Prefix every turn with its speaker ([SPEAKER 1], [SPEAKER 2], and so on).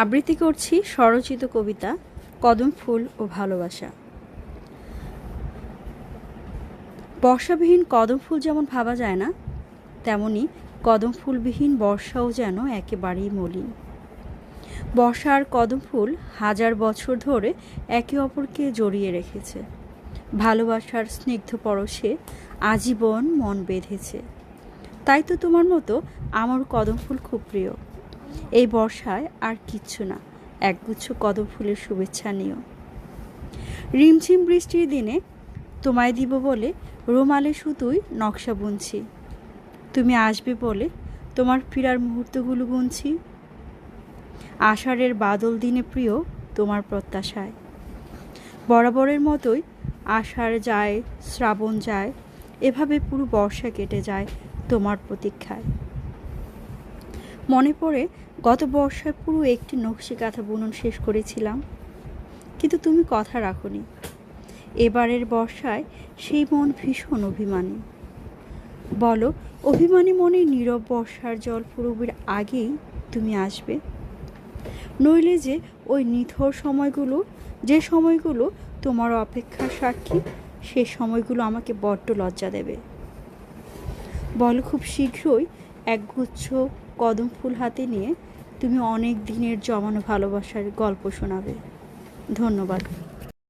[SPEAKER 1] আবৃত্তি করছি স্বরচিত কবিতা, কদম ফুল ও ভালোবাসা। বর্ষাবিহীন কদম ফুল যেমন ভাবা যায় না, তেমনি কদম ফুলবিহীন বর্ষাও যেন একেবারেই মলিন। বর্ষার কদম ফুল হাজার বছর ধরে একে অপরকে জড়িয়ে রেখেছে। ভালোবাসার স্নিগ্ধ পরশে আজীবন মন বেঁধেছে। তাই তো তোমার মতো আমার কদম ফুল খুব প্রিয়। এই বর্ষায় আর কিচ্ছু না, একগুচ্ছ কদম ফুলের শুভেচ্ছা নিও। রিমঝিম বৃষ্টির দিনে তোমায় দিব বলে রোমালে শুধুই নকশা বুনছি। তুমি আসবে বলে তোমার ফিরার মুহূর্তগুলো গুনছি। আষাঢ়ের বাদল দিনে প্রিয় তোমার প্রত্যাশায়। বরাবরের মতোই আষাঢ় যায়, শ্রাবণ যায়, এভাবে পুরো বর্ষা কেটে যায় তোমার প্রতীক্ষায়। মনে পড়ে, গত বর্ষায় পুরো একটি নকশি কাঁথা বুনন শেষ করেছিলাম। কিন্তু তুমি কথা রাখনি। এবারের বর্ষায় সেই মন ভীষণ অভিমানী। বলো, অভিমানী মনে নীরব বর্ষার জল ফুরুবির আগেই তুমি আসবে? নইলে যে ওই নিথর সময়গুলো, যে সময়গুলো তোমার অপেক্ষার সাক্ষী, সে সময়গুলো আমাকে বড্ড লজ্জা দেবে। বলো, খুব শীঘ্রই একগুচ্ছ কদম ফুল হাতে নিয়ে তুমি অনেক দিনের জমানো ভালোবাসার গল্প শোনাবে। ধন্যবাদ।